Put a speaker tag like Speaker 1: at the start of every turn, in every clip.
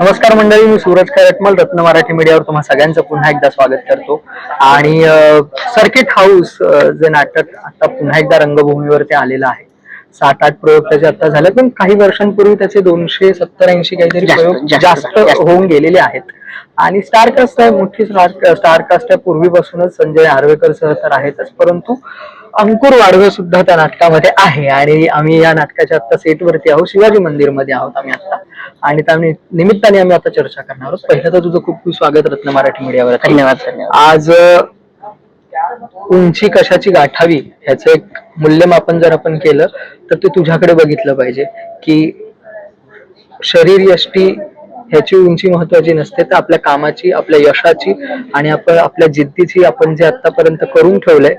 Speaker 1: नमस्कार मंडळी मी सूरज करटमल रत्न मराठी मीडियावर तुम्हा सगळ्यांचं पुन्हा एकदा स्वागत करतो. आणि सर्किट हाऊस जे नाटक आता पुन्हा एकदा रंगभूमीवरती आलेलं आहे. सात आठ प्रयोग त्याचे आता झाले पण काही वर्षांपूर्वी त्याचे दोनशे सत्तर ऐंशी काहीतरी प्रयोग
Speaker 2: जास्त.
Speaker 1: होऊन गेलेले आहेत. आणि स्टारकास्ट आहे मोठी स्टार स्टारकास्ट आहे. पूर्वीपासूनच संजय नार्वेकर सह तर आहेतच परंतु अंकुर वाढवे सुद्धा त्या नाटकामध्ये आहे. आणि आम्ही या नाटकाच्या आता सेटवरती आहोत शिवाजी मंदिरमध्ये आहोत आम्ही आता आणि त्या निमित्ताने आम्ही आता चर्चा करणार आहोत. पहिलं तर तुझं खूप खूप स्वागत रत्न मराठी मीडियावर
Speaker 2: धन्यवाद धन्यवाद.
Speaker 1: आज उंची कशाची गाठावी ह्याचं एक मूल्यमापन जर आपण केलं तर ते तुझ्याकडे बघितलं पाहिजे की शरीर यष्टी ह्याची उंची महत्वाची नसते तर आपल्या कामाची आपल्या यशाची आणि आपण आपल्या जिद्दीची आपण जे आतापर्यंत करून ठेवलंय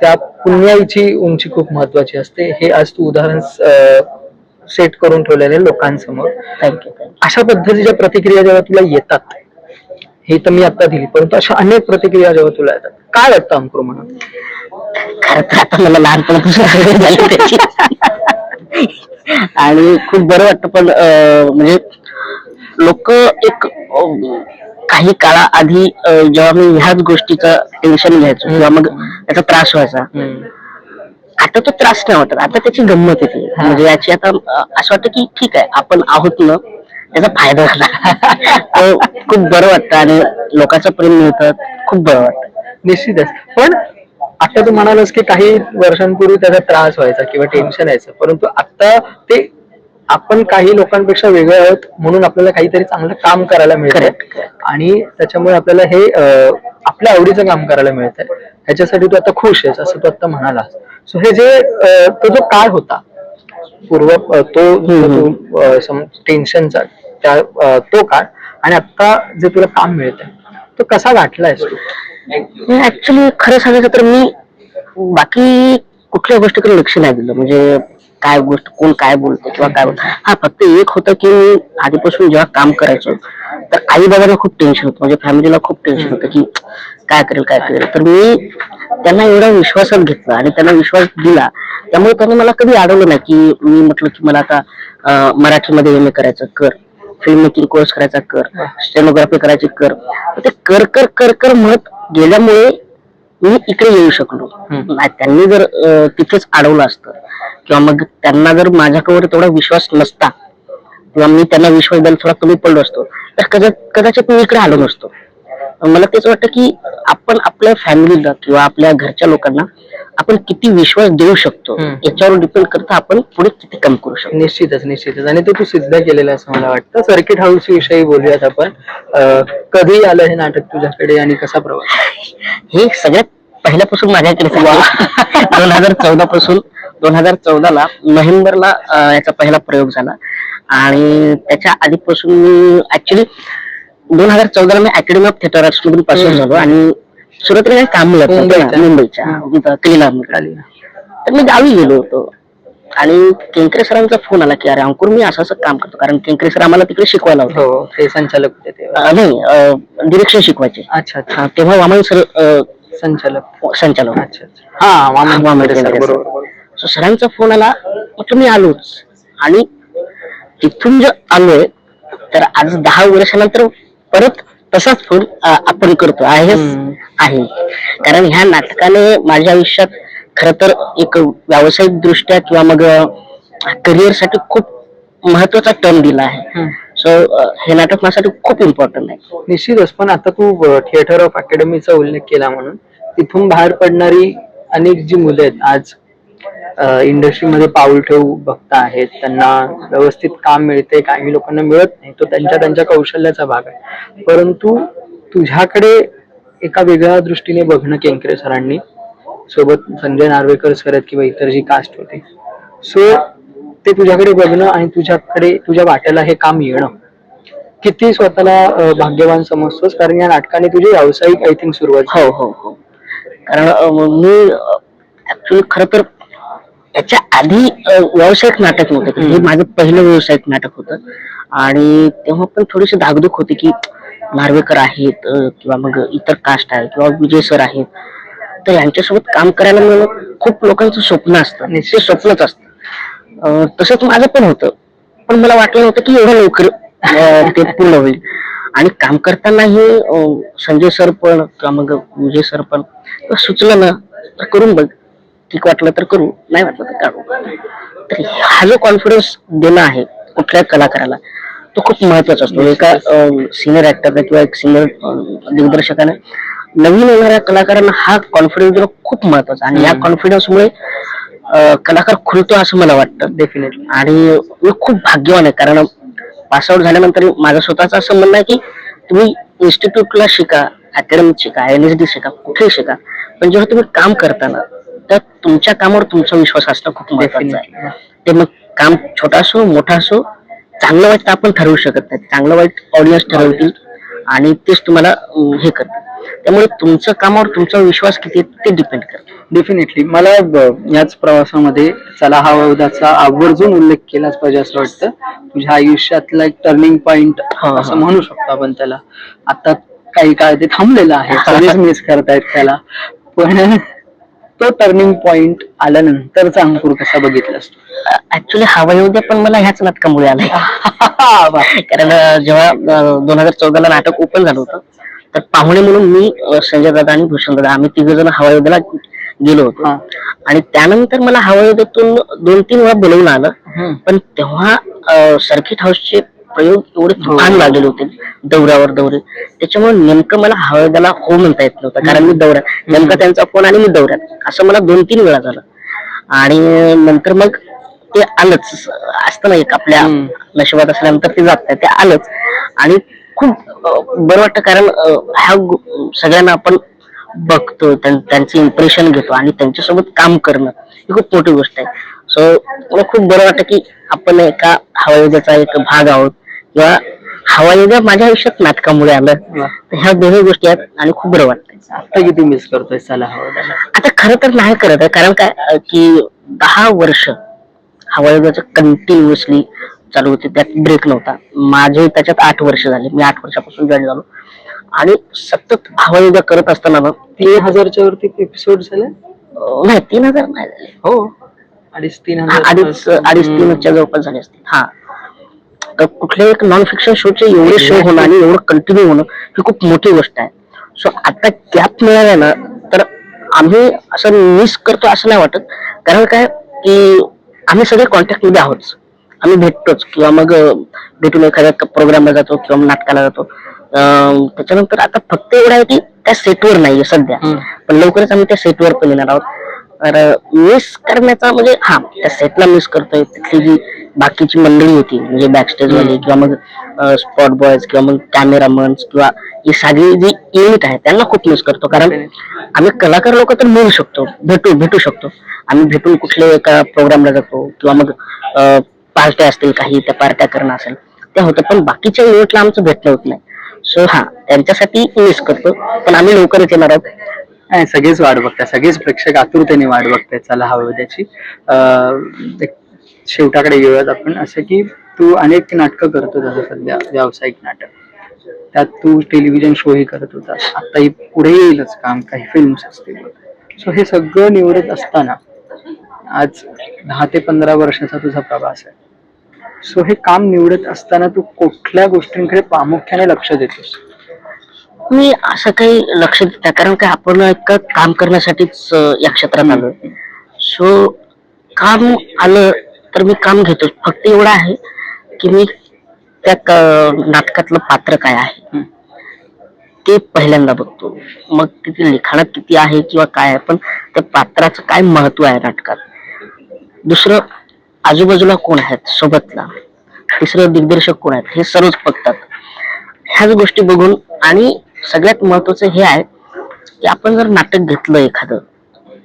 Speaker 1: त्या पुण्याईची उंची खूप महत्वाची असते. हे आज तू उदाहरण सेट करून ठेवलेले लोकांसमोर.
Speaker 2: थँक्यू
Speaker 1: अशा पद्धतीच्या प्रतिक्रिया जेव्हा तुला येतात हे तर मी आता दिली परंतु अशा अनेक प्रतिक्रिया जेव्हा तुला येतात काय वाटतं अंकुर म्हणून?
Speaker 2: खरं तर आता मला लहानपणापासून सवय झाली त्याची. आणि खूप बरं वाटतं पण अं, म्हणजे लोक एक काही काळाआधी जेव्हा मी ह्याच गोष्टीचं टेन्शन घ्यायचो किंवा मग त्याचा त्रास व्हायचा. आता तो त्रास नाही वाटत आता त्याची गंमत येते. म्हणजे याची आता असं वाटतं की ठीक आहे आपण आहोत ना त्याचा फायदा झाला. खूप बरं वाटतं आणि लोकांचं प्रेम मिळतं खूप बरं वाटतं.
Speaker 1: निश्चितच. पण आता तू म्हणालास की काही वर्षांपूर्वी त्याचा त्रास व्हायचा किंवा टेन्शन यायचं. परंतु आता ते आपण काही लोकांपेक्षा वेगळे आहोत म्हणून आपल्याला काहीतरी चांगलं काम करायला मिळतंय. आणि त्याच्यामुळे आपल्याला हे अं, आपल्या आवडीचं काम करायला मिळतंय. ह्याच्यासाठी तू आता खुश आहेस असं तू आता म्हणालास. सो हे जे अं, तो जो काळ होता पूर्व अं. तो टेन्शनचा त्या अं, तो काळ आणि आता जे तुला काम मिळतंय तो कसा गाठलायस तू?
Speaker 2: ऍक्च्युली खरं सांगायचं तर मी बाकी कुठल्या गोष्टीकडे लक्ष नाही दिलं. म्हणजे काय गोष्ट कोण काय बोलते किंवा काय बोलत. हा फक्त एक होतं की मी आधीपासून जेव्हा काम करायचो तर आई बाबांना खूप टेन्शन होतं. म्हणजे फॅमिलीला खूप टेन्शन होतं की काय करेल काय करेल. तर मी त्यांना एवढा विश्वासात घेतला आणि त्यांना विश्वास दिला. त्यामुळे त्यांनी मला कधी अडवलं नाही की मी म्हटलं की मला आता मराठीमध्ये एम ए करायचं कर. फिल्म मेकिंग कोर्स करायचा कर. स्टेनोग्राफी करायची कर. ते कर कर कर कर म्हणत गेल्यामुळे मी इकडे येऊ शकलो. त्यांनी जर तिथेच अडवलं असतं किंवा मग त्यांना जर माझ्याकडे तेवढा विश्वास नसता किंवा मी त्यांना विश्वास द्यायला थोडा कमी पडलो असतो तर कदा- कदाचित मी इकडे आलो नसतो. मला तेच वाटतं की आपण आपल्या फॅमिलीला किंवा आपल्या घरच्या लोकांना आपण किती विश्वास देऊ शकतो. याच्यावर डिपेंड करता आपण पुढे किती काम करू शकतो.
Speaker 1: निश्चितच निश्चितच. आणि ते तू सिद्ध केलेलं असं मला वाटतं. सर्किट हाऊस विषयी बोलूयात आपण. कधी आलं हे नाटक तुझ्याकडे आणि कसा प्रवास?
Speaker 2: हे सगळ्यात पहिल्यापासून माझ्याकडे दोन हजार चौदा पासून दोन हजार चौदा ला नोव्हेंबरला याचा पहिला प्रयोग झाला. आणि त्याच्या आधीपासून मी ऍक्च्युली दोन हजार चौदाला मी अकॅडमी ऑफ थिएटर आर्ट्स मधून पासून. झालो आणि सुरुवातीला काही काम मिळत
Speaker 1: मुंबईच्या? खाली
Speaker 2: तर मी गावी गेलो होतो. आणि केंकरे सरांचा फोन आला की अरे अंकुर मी असं असं काम करतो. कारण केंकरे सर आम्हाला तिकडे शिकवायला होतं.
Speaker 1: हो ते संचालक होते
Speaker 2: नाही डिरेक्शन शिकवायचे.
Speaker 1: अच्छा अच्छा.
Speaker 2: हा, तेव्हा वामन सर
Speaker 1: संचालक.
Speaker 2: संचालक. होते.
Speaker 1: अच्छा अच्छा. हा वामन
Speaker 2: वामन
Speaker 1: सर, बरोबर.
Speaker 2: सरांचा फोन आला म्हटलं मी आलोच. आणि तिथून जे आलोय तर आज दहा वर्षानंतर परत तसाच फोन अं, आपण करतो. आहे
Speaker 1: हम्म.
Speaker 2: आहे. कारण ह्या नाटकाने माझ्या आयुष्यात खर तर एक व्यावसायिक दृष्ट्या किंवा मग करिअरसाठी खूप महत्त्वाचा टर्न दिला आहे.
Speaker 1: हम्म.
Speaker 2: सो हे नाटक माझ्यासाठी खूप इम्पॉर्टंट आहे.
Speaker 1: निश्चितच पण आता तू थिएटर ऑफ अकॅडमीचा उल्लेख केला म्हणून तिथून बाहेर पडणारी अनेक जी मुलं आहेत आज इंडस्ट्रीमध्ये पाऊल ठेवू बघता आहेत त्यांना व्यवस्थित काम मिळते काही लोकांना मिळत नाही तो त्यांच्या त्यांच्या कौशल्याचा भाग आहे. परंतु तुझ्याकडे एका वेगळ्या दृष्टीने बघणं केंकरे सरांनी सोबत संजय नार्वेकर सर आहेत किंवा इतर जी कास्ट होती. सो ते तुझ्याकडे बघणं आणि तुझ्याकडे तुझ्या वाट्याला हे काम येणं. किती स्वतःला भाग्यवान समजतोस? कारण या नाटकाने तुझी व्यावसायिक आय थिंक सुरुवात.
Speaker 2: हो हो हो. कारण अं, मी ऍक्च्युली खर तर याच्या आधी अं, व्यावसायिक नाटक नव्हतं. हे माझं पहिलं व्यावसायिक नाटक होतं. आणि तेव्हा पण थोडीशी धाकधूक होती की नार्वेकर आहेत अं, किंवा मग इतर कास्ट आहे किंवा विजय सर आहेत. तर यांच्यासोबत काम करायला मिळणं खूप लोकांचं स्वप्न असतं. निश्चित स्वप्नच असतं. तसंच माझं पण होतं. पण मला वाटलं नव्हतं की एवढं लवकर ते पूर्ण होईल. आणि काम करतानाही अं, संजय सर पण किंवा मग विजय सर पण सुचलं ना तर करून बघ. ठीक वाटलं तर करू नाही वाटलं तर काढू. तर हा जो कॉन्फिडन्स देणं आहे कुठल्याही कलाकाराला तो खूप महत्त्वाचा असतो. एका सिनियर ऍक्टरने किंवा एक सिनियर दिग्दर्शकाने नवीन येणाऱ्या कलाकारांना हा कॉन्फिडन्स देणं खूप महत्त्वाचा आणि या. कॉन्फिडन्समुळे कलाकार खुलतो असं मला वाटतं
Speaker 1: डेफिनेटली
Speaker 2: आणि मी खूप भाग्यवान आहे कारण पासआउट झाल्यानंतर माझं स्वतःचं असं म्हणणं आहे की तुम्ही इन्स्टिट्यूटला शिका अकॅडमीत शिका एन एस डी शिका कुठेही शिका. पण जेव्हा तुम्ही काम करताना तर तुमच्या कामावर तुमचा विश्वास असणं खूप महत्वाचं आहे. ते मग काम छोटा असो मोठा असो चांगलं वाईट आपण ठरवू शकत नाही. चांगलं वाईट ऑडियन्स ठरवतील आणि तेच तुम्हाला हे करतील त्यामुळे तुमचं कामावर तुमचा विश्वास किती ते डिपेंड करतं.
Speaker 1: डेफिनेटली मला याच प्रवासामध्ये चला हा वौदाचा आवर्जून उल्लेख केलाच पाहिजे असं वाटतं. तुझ्या आयुष्यातला एक टर्निंग पॉइंट. असं म्हणू शकतो आपण त्याला. आता काही काळ ते थांबलेलं आहे. मिस करतायत त्याला. पण तो टर्निंग पॉइंट आल्यानंतरचा अंकुर कसा बघितलास
Speaker 2: ऍक्च्युली हवा येऊ द्या पण मला ह्याच नाटकामुळे आलाय
Speaker 1: वा.
Speaker 2: कारण जेव्हा दोन हजार चौदाला नाटक ओपन झालं होतं तर पाहुणे म्हणून मी संजय दादा आणि भूषण दादा आम्ही तिघ जण हवायोद्याला गेलो होतो. आणि त्यानंतर मला हवायोद्यातून दोन तीन वेळा बोलवून आलं. पण तेव्हा सर्किट हाऊसचे प्रयोग एवढे
Speaker 1: हो.
Speaker 2: तुफान लागलेले होते. दौऱ्यावर दौरे. त्याच्यामुळे नेमकं मला हवायोद्याला हो म्हणता येत नव्हतं. कारण मी दौऱ्यात. नेमका त्यांचा फोन आणि मी दौऱ्यात. असं मला दोन तीन वेळा झालं. आणि नंतर मग ते आलंच. असतं ना एक आपल्या. नशिबात असल्यानंतर ते जात ते आलंच. आणि खूप बरं वाटतं कारण ह्या सगळ्यांना आपण बघतो त्यां- त्यांचे इम्प्रेशन घेतो. आणि त्यांच्यासोबत काम करणं ही खूप मोठी गोष्ट आहे. मला खूप बरं वाटतं की आपण एका हवायुद्याचा एक भाग आहोत. किंवा हवायुद्या माझ्या आयुष्यात नाटकामुळे आलं. तर ह्या दोन्ही गोष्टी आहेत आणि खूप बरं वाटतंय.
Speaker 1: आता किती मिस करतोय चला हा वौदाला
Speaker 2: आता खरं तर नाही करत आहे. कारण काय की दहा वर्ष हवायुद्याचं कंटिन्युअसली चालू होते. त्यात ब्रेक नव्हता. माझे त्याच्यात आठ वर्ष झाले. मी आठ वर्षापासून जॉईन झालो. आणि सतत हवायुद्या करत असताना
Speaker 1: तीन हजारच्या वरती एपिसोड झाले?
Speaker 2: नाही तीन हजार नाही झाले.
Speaker 1: हो. अडीच तीन
Speaker 2: अडीच अडीच तीनच्या जवळपास झाले असतील. हा. तर कुठल्याही एक नॉन फिक्शन शोचे एवढे शो होणं आणि एवढं कंटिन्यू होणं ही खूप मोठी गोष्ट आहे. सो आता गॅप मिळाला ना तर आम्ही असं मिस करतो असं नाही वाटत. कारण काय की आम्ही सगळे कॉन्टॅक्टमध्ये आहोत. आम्ही भेटतोच. किंवा मग भेटून एखाद्या प्रोग्रामला जातो किंवा नाटकाला जातो. त्याच्यानंतर आता फक्त एवढं आहे की त्या सेटवर नाहीये सध्या. पण लवकरच आम्ही त्या सेटवर पण येणार आहोत. तर मिस करण्याचा म्हणजे हा त्या सेटला मिस करतोय. तिथली जी बाकीची मंडळी होती म्हणजे बॅकस्टेज वाली किंवा मग स्पॉट बॉयज किंवा मग कॅमेरामन्स किंवा ही सगळी जी युनिट आहे त्यांना खूप मिस करतो. कारण आम्ही कलाकार लोक तर मिळू शकतो भेटू भेटू शकतो. आम्ही भेटून कुठल्या एका प्रोग्रामला जातो किंवा मग पार्ट्या असतील काही त्या पार्ट्या करणं असेल ते होतं. पण बाकीच्या युनिटला आमचं भेटणं होत नाही. सो हा त्यांच्यासाठी मिस करतो. पण आम्ही लवकरच येणार आहोत.
Speaker 1: नाही सगळेच वाट बघताय सगळेच प्रेक्षक आतुरतेने वाट बघताय चला हवं त्याची. शेवटाकडे येऊयात आपण. असं की तू अनेक नाटकं करतो जसं सध्या व्यावसायिक नाटक. त्यात तू टेलिव्हिजन शोही करत होतास. आता ही पुढे येईलच काम काही फिल्म्स असतील. सो हे सगळं निवडत असताना आज दहा ते पंधरा वर्षाचा तुझा प्रवास आहे. सो हे काम निवडत असताना तू कुठल्या गोष्टींकडे प्रामुख्याने लक्ष देतोस?
Speaker 2: मी असं काही लक्ष देत नाही कारण काय आपण एक काम करण्यासाठीच या क्षेत्रात आलो सो काम आलं तर मी काम घेतो. फक्त एवढं आहे की मी त्या नाटकातलं पात्र काय आहे. ते पहिल्यांदा बघतो. मग तिथे लिखाणात किती आहे किंवा काय आहे पण त्या पात्राचं काय महत्त्व आहे नाटकात? दुसरं आजूबाजूला कोण आहेत? सोबतला. तिसरं दिग्दर्शक कोण आहेत? हे सर्वच बघतात. ह्याच गोष्टी बघून आणि सगळ्यात महत्वाचं हे आहे की आपण जर नाटक घेतलं एखादं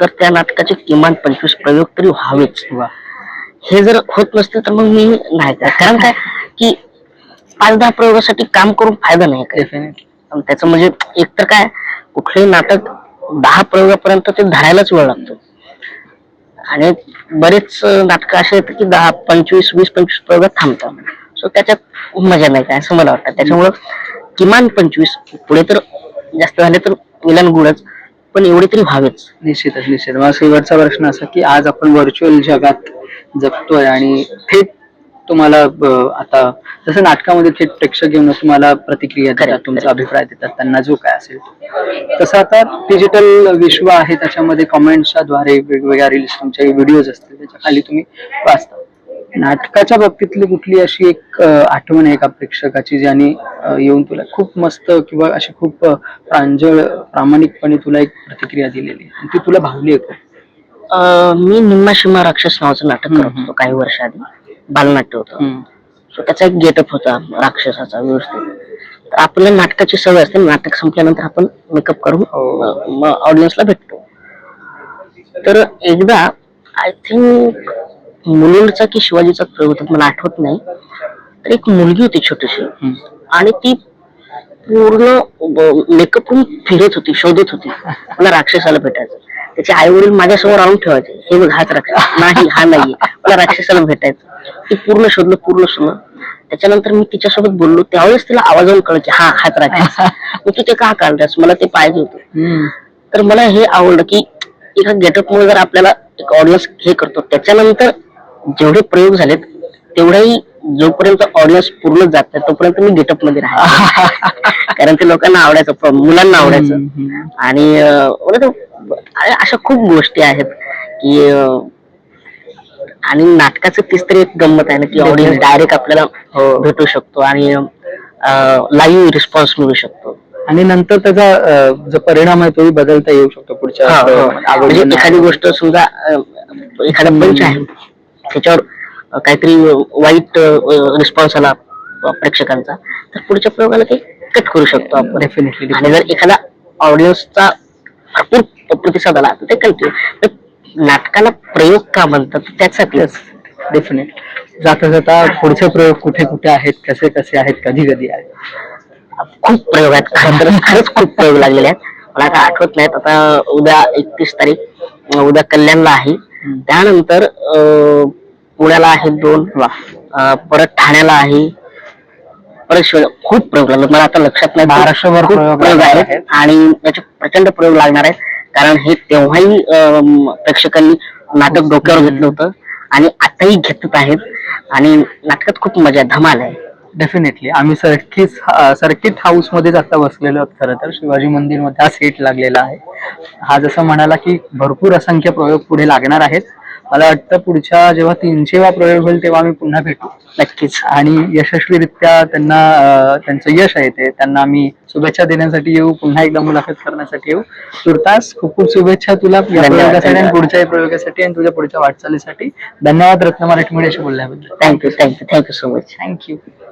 Speaker 2: तर त्या नाटकाचे किमान पंचवीस प्रयोग तरी व्हावेच. हे जर होत नसते तर मग मी नाही. कारण काय की पाच दहा प्रयोगासाठी काम करून फायदा नाही काय त्याचं म्हणजे एकतर काय कुठलंही नाटक दहा प्रयोगापर्यंत ते धरायलाच वेळ लागतो. आणि बरेच नाटकं असे आहेत की दहा पंचवीस वीस पंचवीस प्रयोगात थांबतात. सो त्याच्यात मजा नाही काय असं मला वाटतं. त्याच्यामुळं किमान पंचवीस पुढे तर जास्त झाले तर विलन गुणच पण एवढे तरी व्हावेच.
Speaker 1: निश्चितच निश्चित मला शेवटचा प्रश्न असा की आज आपण व्हर्च्युअल जगात जगतोय आणि थेट तुम्हाला आता जसं नाटकामध्ये थेट प्रेक्षक येऊन तुम्हाला प्रतिक्रिया देतात तुमचा अभिप्राय देतात त्यांना जो काय असेल तो. तसं आता डिजिटल विश्व आहे त्याच्यामध्ये कॉमेंट्सच्या द्वारे वेगवेगळ्या रील्स तुमचे व्हिडिओज असतील त्याच्याखाली तुम्ही वाचता. नाटकाच्या बाबतीतली कुठली अशी एक आठवण आहे का प्रेक्षकाची ज्याने येऊन तुला खूप मस्त किंवा अशी खूप प्रांजळ प्रामाणिकपणे तुला एक प्रतिक्रिया दिलेली आणि ती तुला भावली आहे का?
Speaker 2: मी निम्मा शिम्मा राक्षस नावाचं नाटक करत. होतो काही वर्ष आधी बालनाट्य होतं. सो त्याचा एक गेटअप होता राक्षसाचा व्यवस्थित तर आपल्या नाटकाची सवय असते नाटक संपल्यानंतर आपण मेकअप करून
Speaker 1: हो.
Speaker 2: ऑडियन्सला भेटतो तर एकदा आय थिंक मुलींचा की शिवाजीचा प्रयोग होता मला आठवत नाही. तर एक मुलगी होती छोटीशी. आणि ती पूर्ण मेकअप करून फिरत होती शोधत होती. मला राक्षसाला भेटायचं. त्याचे आई वडील माझ्यासमोर आणून ठेवायचे. हे बघ हाच राक्षस. नाही हा नाहीये. मला राक्षसाला भेटायचं. ती पूर्ण शोधलं पूर्ण शोधलं त्याच्यानंतर मी तिच्यासोबत बोललो. त्यावेळेस तिला आवाजावून कळायचे हा हाच राक्षस. मग तू ते का काढलास मला ते पाहिजे होतं. तर मला हे आवडलं की एका गेटअप मुळे जर आपल्याला एक ऑडियन्स हे करतो त्याच्यानंतर जेवढे प्रयोग झालेत तेवढाही जोपर्यंत ऑडियन्स पूर्ण जात नाही तोपर्यंत मी गेटअपमध्ये राहायचो कारण ते लोकांना आवडायचं मुलांना आवडायचं. आणि अशा खूप गोष्टी आहेत की आणि नाटकाचं तीच तरी एक गंमत आहे ना की ऑडियन्स डायरेक्ट आपल्याला
Speaker 1: हो.
Speaker 2: भेटू शकतो आणि लाईव्ह रिस्पॉन्स मिळू शकतो
Speaker 1: आणि नंतर त्याचा जो परिणाम आहे तोही बदलता येऊ शकतो पुढच्या.
Speaker 2: म्हणजे एखादी. गोष्ट समजा एखादा पंच आहे त्याच्यावर काहीतरी वाईट रिस्पॉन्स आला प्रेक्षकांचा तर पुढच्या प्रयोगाला ते कट करू शकतो आपण.
Speaker 1: Definitely,
Speaker 2: आणि जर एखादा ऑडियन्सचा भरपूर प्रतिसाद आला तर ते कंटिन्यू नाटकाला प्रयोग का म्हणतात त्यासाठी
Speaker 1: डेफिनेट जाता जाता पुढचे प्रयोग कुठे कुठे आहेत कसे कसे आहेत कधी कधी आहेत.
Speaker 2: खूप प्रयोग आहेत. खरंच खूप प्रयोग लागलेले आहेत. मला आता आठवत नाहीत आता उद्या एकतीस तारीख उद्या कल्याणला आहे. त्यानंतर पुण्याला आहेत दोन परत ठाण्याला आहे. परत खूप प्रयोग लागले. मला आता लक्षात नाही
Speaker 1: महाराष्ट्रभर
Speaker 2: खूप
Speaker 1: प्रयोग
Speaker 2: आहेत. आणि याचे प्रचंड प्रयोग लागणार आहेत. कारण हे तेव्हाही प्रेक्षकांनी नाटक डोक्यावर घेतलं होतं आणि आताही घेतत आहेत. आणि नाटकात खूप मजा आहे धमाल आहे.
Speaker 1: डेफिनेटली आम्ही सर्किट सर्किट हाऊस मध्येच आता बसलेलो आहोत खरं तर. शिवाजी मंदिरमध्ये हा सेट लागलेला आहे. हा जसं म्हणाला की भरपूर असंख्य प्रयोग पुढे लागणार आहेत. मला वाटतं पुढच्या जेव्हा तीनशेवा प्रयोग होईल तेव्हा आम्ही पुन्हा भेटू.
Speaker 2: नक्कीच.
Speaker 1: आणि यशस्वीरित्या त्यांना त्यांचं यश आहे ते. त्यांना आम्ही शुभेच्छा देण्यासाठी येऊ. पुन्हा एकदा मुलाखत करण्यासाठी येऊ. तुर्तास खूप खूप शुभेच्छा तुला प्रयोगासाठी आणि
Speaker 2: धन्यवाद.
Speaker 1: पुढच्या प्रयोगासाठी आणि तुझ्या पुढच्या वाटचालीसाठी. धन्यवाद रत्न मराठी मीडियाशी बोलल्याबद्दल.
Speaker 2: Thank you thank you thank you so much
Speaker 1: thank you